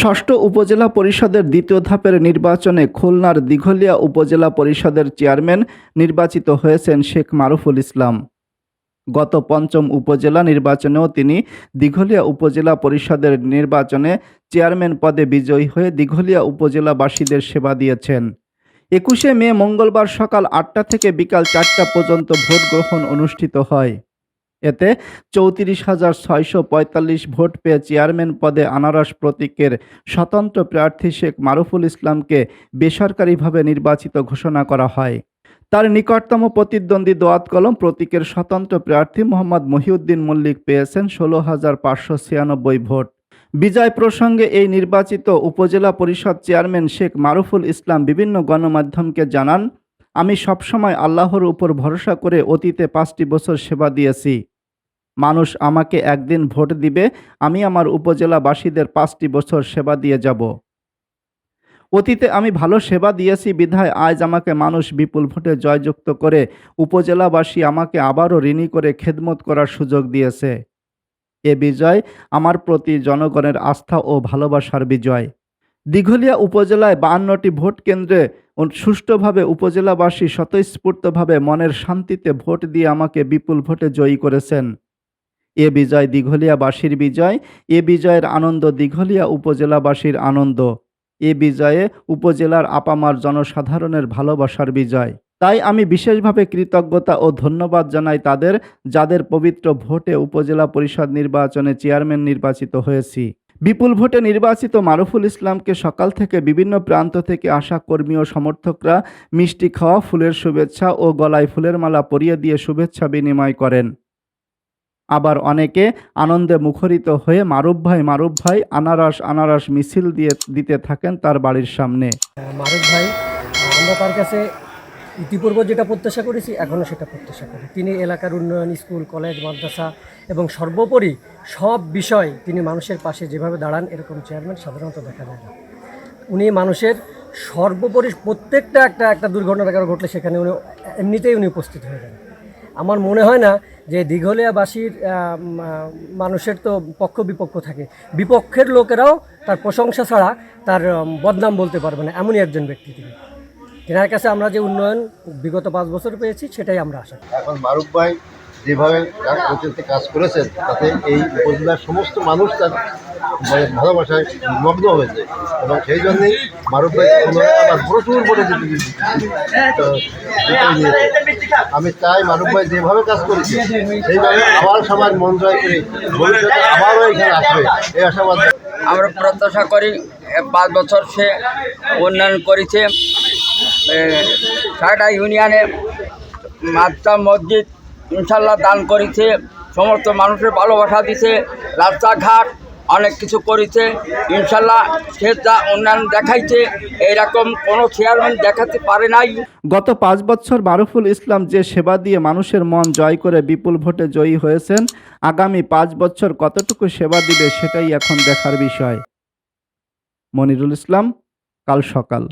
ষষ্ঠ উপজেলা পরিষদের দ্বিতীয় ধাপের নির্বাচনে খুলনার দিঘলিয়া উপজেলা পরিষদের চেয়ারম্যান নির্বাচিত হয়েছেন শেখ মারুফুল ইসলাম। গত পঞ্চম উপজেলা নির্বাচনেও তিনি দিঘলিয়া উপজেলা পরিষদের নির্বাচনে চেয়ারম্যান পদে বিজয়ী হয়ে দিঘলিয়া উপজেলাবাসীদের সেবা দিয়েছেন। একুশে মে মঙ্গলবার সকাল আটটা থেকে বিকাল চারটা পর্যন্ত ভোট গ্রহণ অনুষ্ঠিত হয়। এতে চৌত্রিশ হাজার ছয়শো পঁয়তাল্লিশ ভোট পেয়ে চেয়ারম্যান পদে আনারস প্রতীকের স্বতন্ত্র প্রার্থী শেখ মারুফুল ইসলামকে বেসরকারিভাবে নির্বাচিত ঘোষণা করা হয়। তার নিকটতম প্রতিদ্বন্দ্বী দোয়াত কলম প্রতীকের স্বতন্ত্র প্রার্থী মোহাম্মদ মহিউদ্দিন মল্লিক পেয়েছেন ষোলো হাজার পাঁচশো ছিয়ানব্বই ভোট। বিজয় প্রসঙ্গে এই নির্বাচিত উপজেলা পরিষদ চেয়ারম্যান শেখ মারুফুল ইসলাম বিভিন্ন গণমাধ্যমকে জানান, আমি সবসময় আল্লাহর উপর ভরসা করে অতীতে পাঁচটি বছর সেবা দিয়েছি। মানুষ আমাকে একদিন ভোট দিবে, আমি আমার উপজেলাবাসীদের পাঁচটি বছর সেবা দিয়ে যাব। অতীতে আমি ভালো সেবা দিয়েছি, বিধায় আজ আমাকে মানুষ বিপুল ভোটে জয়যুক্ত করে উপজেলাবাসী আমাকে আবারও ঋণী করে খেদমত করার সুযোগ দিয়েছে। এ বিজয় আমার প্রতি জনগণের আস্থা ও ভালোবাসার বিজয়। দীঘলিয়া উপজেলায় বাহান্নটি ভোট কেন্দ্রে সুষ্ঠুভাবে উপজেলাবাসী স্বতঃস্ফূর্তভাবে মনের শান্তিতে ভোট দিয়ে আমাকে বিপুল ভোটে জয়ী করেছেন। এ বিজয় দিঘলিয়াবাসীর বিজয়, এ বিজয়ের আনন্দ দিঘলিয়া উপজেলাবাসীর আনন্দ। এ বিজয়ে উপজেলার আপামার জনসাধারণের ভালোবাসার বিজয়। তাই আমি বিশেষভাবে কৃতজ্ঞতা ও ধন্যবাদ জানাই তাদের, যাদের পবিত্র ভোটে উপজেলা পরিষদ নির্বাচনে চেয়ারম্যান নির্বাচিত হয়েছি। বিপুল ভোটে নির্বাচিত মারুফুল ইসলামকে সকাল থেকে বিভিন্ন প্রান্ত থেকে আসা কর্মী ও সমর্থকরা মিষ্টি খাওয়া, ফুলের শুভেচ্ছা ও গলায় ফুলের মালা পরিয়ে দিয়ে শুভেচ্ছা বিনিময় করেন। আবার অনেকে আনন্দে মুখরিত হয়ে মারুফ ভাই মারুফ ভাই আনারস আনারস মিছিল দিয়ে, দিতে থাকেন তার বাড়ির সামনে। মারুফ ভাই, আমরা তার কাছে ইতিপূর্বে যেটা প্রত্যাশা করেছি এখনও সেটা প্রত্যাশা করি। তিনি এলাকার উন্নয়ন, স্কুল, কলেজ, মাদ্রাসা এবং সর্বোপরি সব বিষয় তিনি মানুষের পাশে যেভাবে দাঁড়ান, এরকম চেয়ারম্যান সাধারণত দেখা যায় না। উনি মানুষের সর্বোপরি প্রত্যেকটা একটা একটা দুর্ঘটনা ঘটলে সেখানে উনি, এমনিতেই উনি উপস্থিত হয়ে যান। আমার মনে হয় না যে দীঘলিয়াবাসীর মানুষের তো পক্ষ বিপক্ষ থাকে বিপক্ষের লোকেরাও তার প্রশংসা ছাড়া তার বদনাম বলতে পারবে না, এমনই একজন ব্যক্তি তিনি তেনার কাছে আমরা যে উন্নয়ন বিগত পাঁচ বছর পেয়েছি, সেটাই আমরা আশা। এখন মারুফ ভাই যেভাবে কাজ করেছেন, তাতে এই উপজেলার সমস্ত মানুষ তার ভালোবাসায় মগ্ন হয়েছে। এবং সেই জন্যই ভাই আমার প্রচুর আমি চাই মারুফ ভাই যেভাবে কাজ করেছে সেইভাবে আবার সবার মন জয় করে আবারও এখানে আসবে। এই আশাবাদ আমরা প্রত্যাশা করি পাঁচ বছর সে উন্নয়ন করেছে। এ, সারাটা ইউনিয়নে মাদ্রাসা মসজিদ ইনশাল্লাহ দান করেছে। সমস্ত মানুষের ভালোবাসা দিছে। রাস্তাঘাট অনেক কিছু করেছে। ইনশাল্লাহ সে যা উন্নয়ন দেখাইছে, এইরকম কোনো চেয়ারম্যান দেখাতে পারে নাই। গত পাঁচ বছর মারুফুল ইসলাম যে সেবা দিয়ে মানুষের মন জয় করে বিপুল ভোটে জয়ী হয়েছেন, আগামী পাঁচ বছর কতটুকু সেবা দিবে সেটাই এখন দেখার বিষয়। মনিরুল ইসলাম, কাল সকাল।